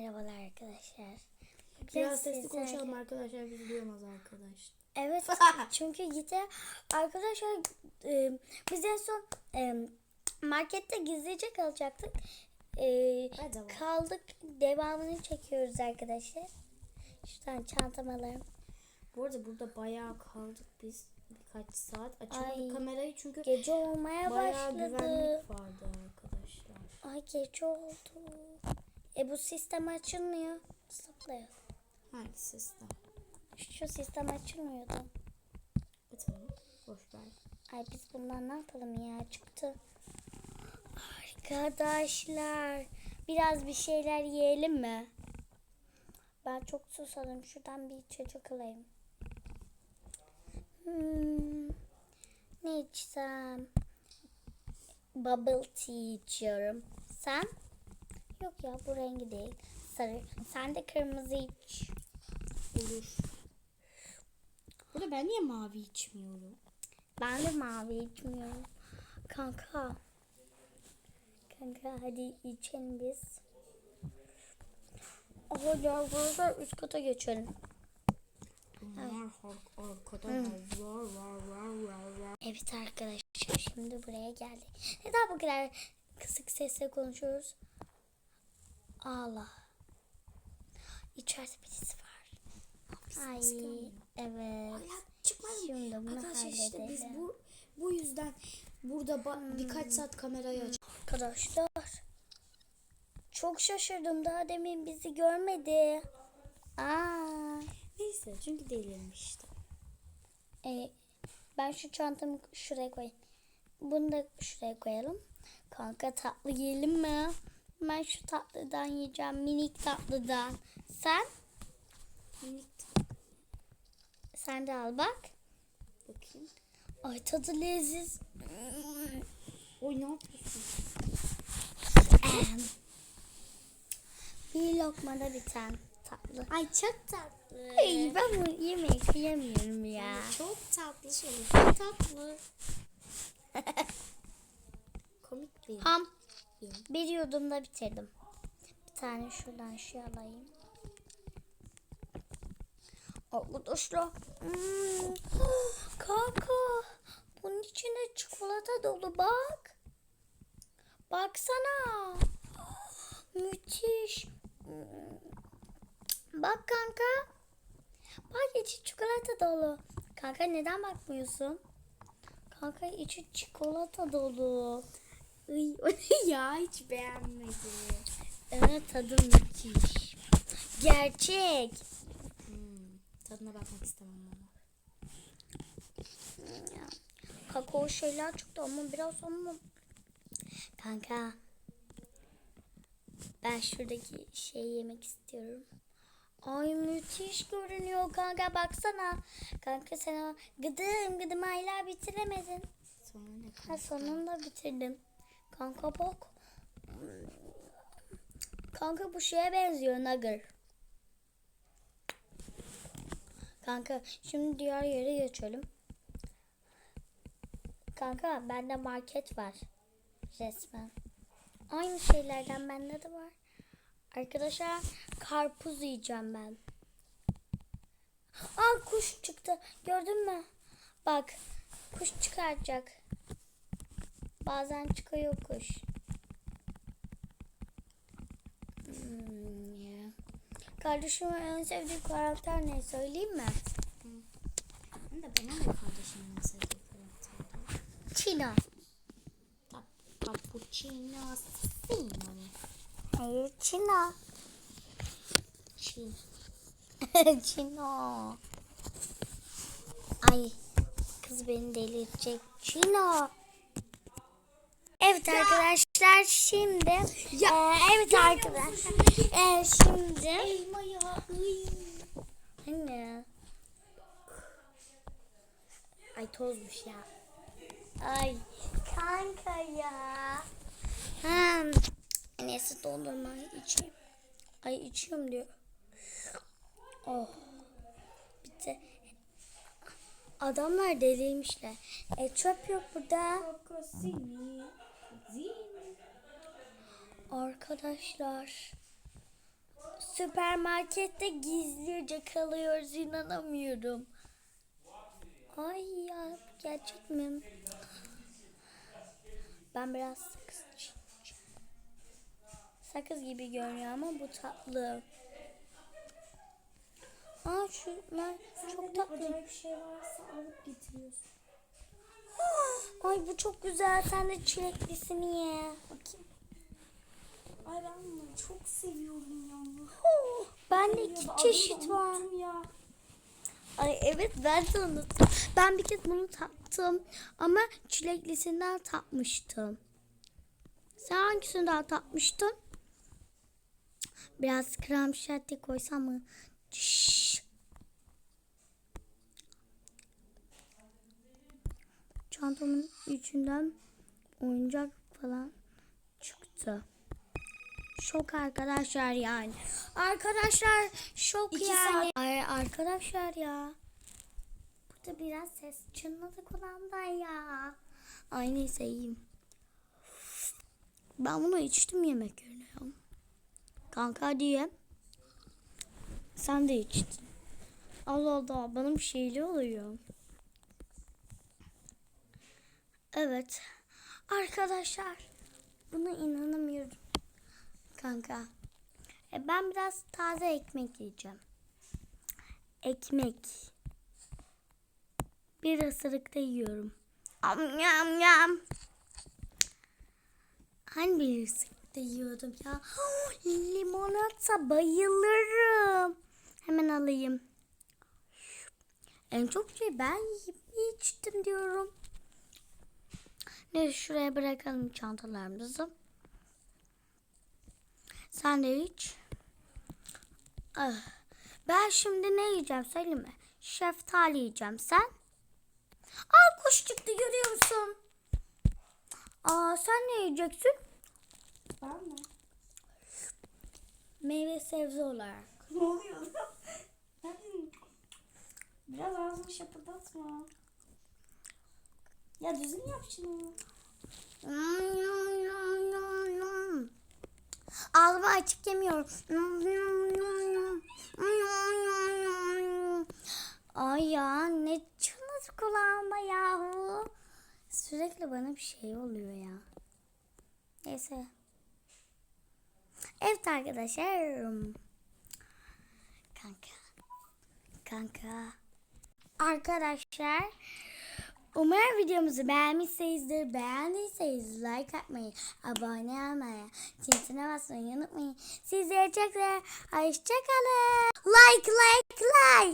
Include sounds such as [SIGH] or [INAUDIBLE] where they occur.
Merhabalar arkadaşlar. Bugün Biraz sesli konuşalım arkadaşlar biz duyamaz arkadaş. Evet [LAUGHS] çünkü gide arkadaşlar e, biz en son e, markette gizlice kalacaktık. E, kaldık devamını çekiyoruz arkadaşlar. Şuradan çantamı alayım. Bu arada burada bayağı kaldık biz birkaç saat. Açamadık Ay. kamerayı çünkü Gece olmaya bayağı başladı. güvenlik vardı arkadaşlar. Ay gece oldu. E bu sistem açılmıyor. Zıplıyor. Hangi sistem? Şu sistem açılmıyordu. E tamam boş ver. Ay biz bundan ne yapalım ya çıktı. Arkadaşlar biraz bir şeyler yiyelim mi? Ben çok susadım. Şuradan bir çocuk alayım. Hmm, ne içsem? Bubble tea içiyorum. Sen? Yok ya bu rengi değil. Sarı. Sen de kırmızı iç. Olur. Burada ben niye mavi içmiyorum? Ben de mavi içmiyorum. Kanka. Kanka hadi içelim biz. Hadi arkadaşlar üst kata geçelim. Evet arkadaşlar şimdi buraya geldik. Neden bu kadar kısık sesle konuşuyoruz? Allah. İçeride birisi var. Ay evet. Hala çıkmadım. Şimdi bunu Arkadaşlar işte biz bu bu yüzden burada ba- birkaç saat kamerayı aç. Arkadaşlar. Çok şaşırdım. Daha demin bizi görmedi. Aa. Neyse çünkü delirmiştim. E, ben şu çantamı şuraya koyayım. Bunu da şuraya koyalım. Kanka tatlı yiyelim mi? Ben şu tatlıdan yiyeceğim. Minik tatlıdan. Sen? Minik Sen de al bak. bakayım. Ay tadı leziz. Oy ne yapıyorsun? Bir lokmada biten tatlı. Ay çok tatlı. Ay, ben bunu yemeyi kıyamıyorum ya. Çok tatlı şey. Çok tatlı. [LAUGHS] Komik bir Ham. Film. Bir yudumda bitirdim. Bir tane şuradan şey alayım. Arkadaşlar. Hmm. Kanka. Bunun içinde çikolata dolu bak. Baksana. Müthiş. Hmm. Bak kanka. Bak içi çikolata dolu. Kanka neden bakmıyorsun? Kanka içi çikolata dolu. Iy, [LAUGHS] ya hiç beğenmedim. Evet tadı müthiş. Gerçek. Hmm, tadına bakmak istemem ama. Kakao şeyler çıktı ama biraz ama. Kanka. Ben şuradaki şeyi yemek istiyorum. Ay müthiş görünüyor kanka baksana. Kanka sen o gıdım gıdım hala bitiremedin. Ne Ha sonunda bitirdim. Kanka bak. Kanka bu şeye benziyor Nugger. Kanka şimdi diğer yere geçelim. Kanka bende market var. Resmen. Aynı şeylerden bende de var. Arkadaşlar karpuz yiyeceğim ben. Aa kuş çıktı. Gördün mü? Bak kuş çıkaracak. Bazen çıkıyor kuş. Hmm, ya. Kardeşimin en sevdiği karakter ne söyleyeyim mi? Ben de bana da kardeşimin en sevdiği karakterdi. Çino. Cap- Cappuccino Sino. Hayır Çino. Çin. [LAUGHS] Çino. Ay kız beni delirtecek. Çino. Evet arkadaşlar şimdi Ya, Ee, evet arkadaşlar Ee, şimdi Elma ya. Ay tozmuş ya. Ay kanka ya. Hmm. Neyse dondurma içeyim. Ay içiyorum diyor. Oh. Bitti. Adamlar deliymişler. E çöp yok burada. Arkadaşlar. Süpermarkette gizlice kalıyoruz inanamıyorum. Ay ya gerçek mi? Ben biraz sakız. Sakız gibi görünüyor ama bu tatlı. Aa şunlar çok tatlı. bir şey varsa alıp getiriyorsun. [GASPS] Ay bu çok güzel. Sen de çileklisini ye. Bakayım. Ay ben bunu çok seviyorum ya. Oh, ben de iki çeşit var. Ya. Ay evet ben de unuttum. Ben bir kez bunu tattım ama çileklisinden tatmıştım. Sen hangisinden tatmıştın? Biraz krem şanti koysam mı? Şşş. Çantamın içinden oyuncak falan çıktı. Şok arkadaşlar yani. Arkadaşlar şok İki yani. Ay arkadaşlar ya. Burada biraz ses çınladı kulağımdan ya. Ay neyse iyiyim. Ben bunu içtim yemek yerine ya. Kanka hadi ye. Sen de içtin. Allah Allah bana bir şeyli oluyor. Evet. Arkadaşlar buna inanamıyorum. Kanka. E, ben biraz taze ekmek yiyeceğim. Ekmek. Bir ısırıkta yiyorum. Am yam yam. Hani bir ısırıkta yiyordum ya. Limonata bayılırım. Hemen alayım. En çok şey ben içtim diyorum. Neyse şuraya bırakalım çantalarımızı. Sen de iç. Ah, Ben şimdi ne yiyeceğim söyleyeyim mi? Şeftali yiyeceğim. Sen? Aa kuş çıktı görüyor musun? Aa sen ne yiyeceksin? Ben mi? Meyve sebze olarak. [LAUGHS] Ne oluyor Biraz ağzını şapırdatma. Ya düzgün yap şunu. Ağzımı açık yemiyorum. Ay ya ne çınladı kulağıma yahu. Sürekli bana bir şey oluyor ya. Neyse. Evet arkadaşlar. Kanka. Kanka. Arkadaşlar. Umarım videomuzu beğenmişsinizdir. Beğendiyseniz like atmayı, abone olmayı, çintine basmayı unutmayın. Sizleri çok seviyorum. Hoşçakalın. Like, like, like.